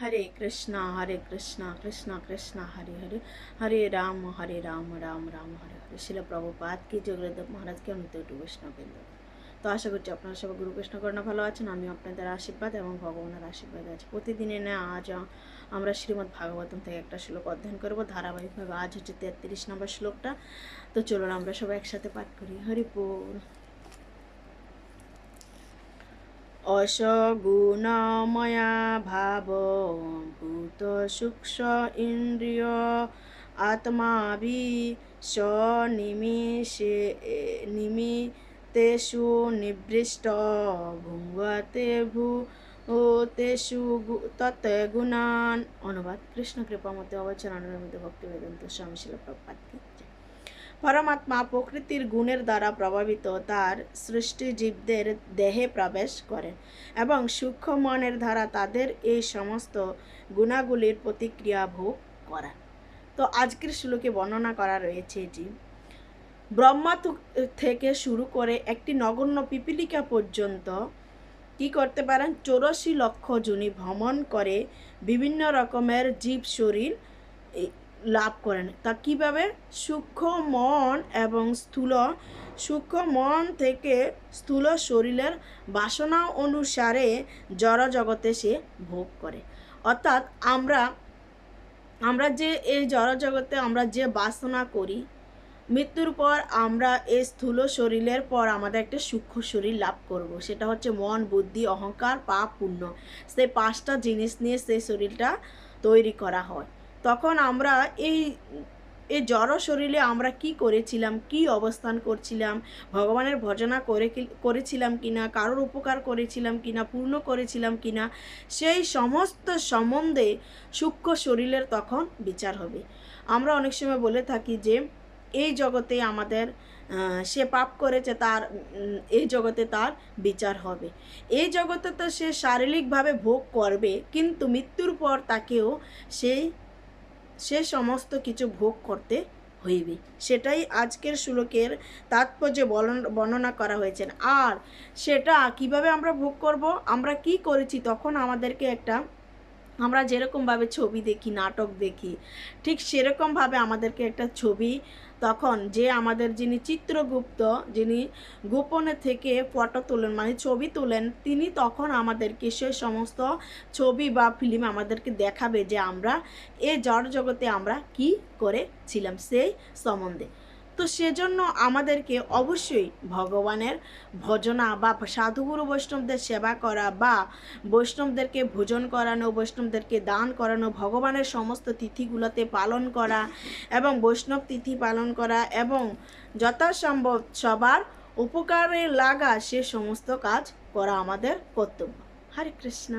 হরে কৃষ্ণ হরে কৃষ্ণ কৃষ্ণ কৃষ্ণ হরে হরে হরে রাম হরে রাম রাম রাম হরে হরে শিল প্রভুপাত কি জগন্নাথ মহারাজকে অনিত একটু বৈষ্ণববৃন্দ তো আশা করছি আপনারা সবাই গুরু কৃষ্ণ করোনা ভালো আছেন আমি আপনাদের আশীর্বাদ এবং ভগবানের আশীর্বাদ আছে। প্রতিদিনে না আজ আমরা শ্রীমদ্ ভাগবতম থেকে একটা শ্লোক অধ্যয়ন করব। ধারাবাহিকভাবে আজ হচ্ছে তেত্রিশ নম্বর শ্লোকটা। তো চলুন আমরা সবাই একসাথে পাঠ করি। হরিপুর অসগুণময়া ভাব ভূত সূক্ষ্ম ইন্দ্রিয় আত্মাভি স্বনিমিষে নিমিতেষু নিবৃষ্ট ভুঙ্গতে ভূ ও তেষু তৎ গুণান অনুবাদ কৃষ্ণ কৃপা মতে অবচন, অনুরমিত ভক্তি বেদন্ত স্বামী শিল প্রপাত পরমাত্মা প্রকৃতির গুণের দ্বারা প্রভাবিত, তার সৃষ্টি জীবদের দেহে প্রবেশ করেন এবং সূক্ষ্ম মনের দ্বারা তাদের এই সমস্ত গুণাগুলির প্রতিক্রিয়া ভোগ করা। তো আজকের শ্লোকে বর্ণনা করা রয়েছে যে ব্রহ্মা থেকে শুরু করে একটি নগণ্য পিপিলিকা পর্যন্ত কি করতে পারেন? চৌরাশি লক্ষ জুনি ভ্রমণ করে বিভিন্ন রকমের জীব শরীর লাভ করেন। তা কীভাবে? সূক্ষ্ম মন এবং স্থূল সূক্ষ্ম মন থেকে স্থূল শরীরের বাসনা অনুসারে জড় জগতে সে ভোগ করে। অর্থাৎ আমরা আমরা যে এই জড় জগতে আমরা যে বাসনা করি, মৃত্যুর পর আমরা এই স্থূল শরীরের পর আমাদের একটা সূক্ষ্ম শরীর লাভ করব। সেটা হচ্ছে মন, বুদ্ধি, অহংকার, পাপ, পুণ্য। সেই পাঁচটা জিনিস নিয়ে সেই শরীরটা তৈরি করা হয়। তখন আমরা এই এই জড় শরীরে আমরা কি করেছিলাম, কি অবস্থান করছিলাম, ভগবানের ভজনা করে করেছিলাম কিনা, কারোর উপকার করেছিলাম কিনা, পূর্ণ করেছিলাম কিনা, সেই সমস্ত সম্বন্ধে সূক্ষ্ম শরীরের তখন বিচার হবে। আমরা অনেক সময় বলে থাকি যে, এই জগতে আমাদের সে পাপ করেছে তার এই জগতে তার বিচার হবে। এই জগতে তো সে শারীরিকভাবে ভোগ করবে, কিন্তু মৃত্যুর পর তাকেও সেই সে সমস্ত কিছু ভোগ করতে হইবে। সেটাই আজকের শ্লোকের তাৎপর্য বর্ণনা করা হয়েছে। আর সেটা কীভাবে আমরা ভোগ করব, আমরা কি করেছি, তখন আমাদেরকে একটা আমরা যেরকমভাবে ছবি দেখি, নাটক দেখি, ঠিক সেরকমভাবে আমাদেরকে একটা ছবি তখন যে আমাদের যিনি চিত্রগুপ্ত, যিনি গোপনে থেকে ফটো তোলেন মানে ছবি তোলেন, তিনি তখন আমাদেরকে সে সমস্ত ছবি বা ফিল্ম আমাদেরকে দেখাবে যে আমরা এই জড় জগতে আমরা কি করেছিলাম, সেই সম্বন্ধে। তো সেজন্য আমাদেরকে অবশ্যই ভগবানের ভজনা বা সাধুগুরু বৈষ্ণবদের সেবা করা বা বৈষ্ণবদেরকে ভোজন করানো, বৈষ্ণবদেরকে দান করানো, ভগবানের সমস্ত তিথিগুলোতে পালন করা এবং বৈষ্ণব তিথি পালন করা এবং যথাসম্ভব সবার উপকারে লাগা সে সমস্ত কাজ করা আমাদের কর্তব্য। হরে কৃষ্ণ।